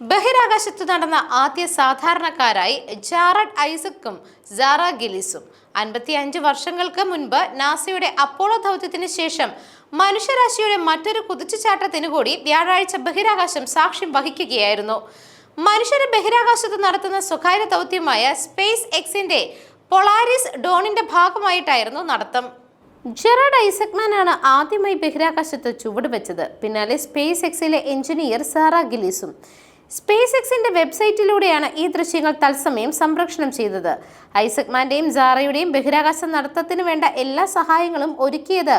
ബഹിരാകാശത്ത് നടന്ന ആദ്യ സാധാരണക്കാരായി ജാറഡ് ഐസക്കും സാറ ഗിലിസും. അൻപത്തി അഞ്ച് വർഷങ്ങൾക്ക് മുൻപ് നാസയുടെ അപ്പോളോ ദൗത്യത്തിന് ശേഷം മനുഷ്യരാശിയുടെ മറ്റൊരു കുതിച്ചുചാട്ടത്തിന് കൂടി വ്യാഴാഴ്ച ബഹിരാകാശം സാക്ഷ്യം വഹിക്കുകയായിരുന്നു. മനുഷ്യരെ ബഹിരാകാശത്ത് നടത്തുന്ന സ്വകാര്യ ദൗത്യമായ സ്പേസ് എക്സിന്റെ പൊളാരിസ് ഡോണിന്റെ ഭാഗമായിട്ടായിരുന്നു നടത്തം. ജെറാഡ് ഐസക്മാൻ ആണ് ആദ്യമായി ബഹിരാകാശത്ത് ചുവടുവെച്ചത് പിന്നാലെ സ്പേസ് എക്സിലെ എഞ്ചിനീയർ സാറ ഗിലീസും. സ്പേസ് എക്സിന്റെ വെബ്സൈറ്റിലൂടെയാണ് ഈ ദൃശ്യങ്ങൾ തത്സമയം സംപ്രേഷണം ചെയ്തത്. ഐസക്മാന്റെയും സാറയുടെയും ബഹിരാകാശ നടത്തത്തിന് വേണ്ട എല്ലാ സഹായങ്ങളും ഒരുക്കിയത്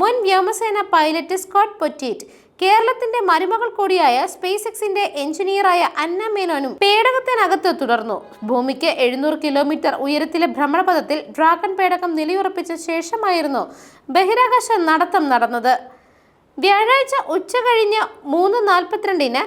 മുൻ വ്യോമസേന പൈലറ്റ് സ്കോട്ട് പൊറ്റീറ്റ്. കേരളത്തിന്റെ മരുമകൾ കൂടിയായ സ്പേസ് എക്സിന്റെ എഞ്ചിനീയറായ അന്ന മേനോനും പേടകത്തിനകത്ത് തുടർന്നു. ഭൂമിക്ക് എഴുന്നൂറ് കിലോമീറ്റർ ഉയരത്തിലെ ഭ്രമണപഥത്തിൽ ഡ്രാഗൺ പേടകം നിലയുറപ്പിച്ച ശേഷമായിരുന്നു ബഹിരാകാശ നടത്തം നടന്നത്. വ്യാഴാഴ്ച ഉച്ച കഴിഞ്ഞ് മൂന്ന് നാൽപ്പത്തിരണ്ടിന്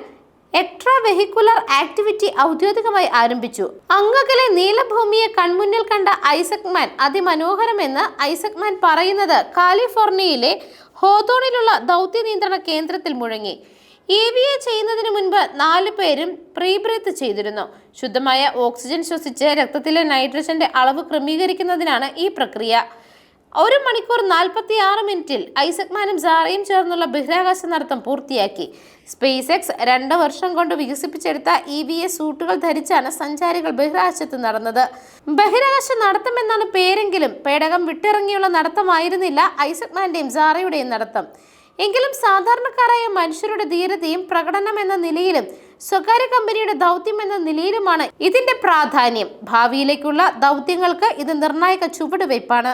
എക്ട്രാ വെഹിക്കുലർ ആക്ടിവിറ്റി ഔദ്യോഗികമായി ആരംഭിച്ചു. അങ്ങകലെ നീലഭൂമിയെ കൺമുന്നിൽ കണ്ട ഐസക്മാൻ അതിമനോഹരമെന്ന് ഐസക്മാൻ പറയുന്നത് കാലിഫോർണിയയിലെ ഹോതോണിലുള്ള ദൗത്യ നിയന്ത്രണ കേന്ദ്രത്തിൽ മുഴങ്ങി. ഇ വി എ ചെയ്യുന്നതിന് മുൻപ് നാല് പേരും പ്രീബ്രീത്ത് ചെയ്തിരുന്നു. ശുദ്ധമായ ഓക്സിജൻ ശ്വസിച്ച് രക്തത്തിലെ നൈട്രജന്റെ അളവ് ക്രമീകരിക്കുന്നതിനാണ് ഈ പ്രക്രിയ. ഒരു മണിക്കൂർ നാൽപ്പത്തി ആറ് മിനിറ്റിൽ ഐസക്മാനും സാറയും ചേർന്നുള്ള ബഹിരാകാശ നടത്തം പൂർത്തിയാക്കി. സ്പേസ് എക്സ് രണ്ട് വർഷം കൊണ്ട് വികസിപ്പിച്ചെടുത്ത ഇ വി എസ് സൂട്ടുകൾ ധരിച്ചാണ് സഞ്ചാരികൾ ബഹിരാകാശത്ത് നടന്നത്. ബഹിരാകാശ നടത്തം എന്നാണ് പേരെങ്കിലും പേടകം വിട്ടിറങ്ങിയുള്ള നടത്തമായിരുന്നില്ല ഐസക്മാന്റെയും സാറയുടെയും നടത്തം. എങ്കിലും സാധാരണക്കാരായ മനുഷ്യരുടെ ധീരതയും പ്രകടനം എന്ന നിലയിലും സ്വകാര്യ കമ്പനിയുടെ ദൗത്യം എന്ന നിലയിലുമാണ് ഇതിന്റെ പ്രാധാന്യം. ഭാവിയിലേക്കുള്ള ദൗത്യങ്ങൾക്ക് ഇത് നിർണായക ചുവടുവയ്പ്പാണ്.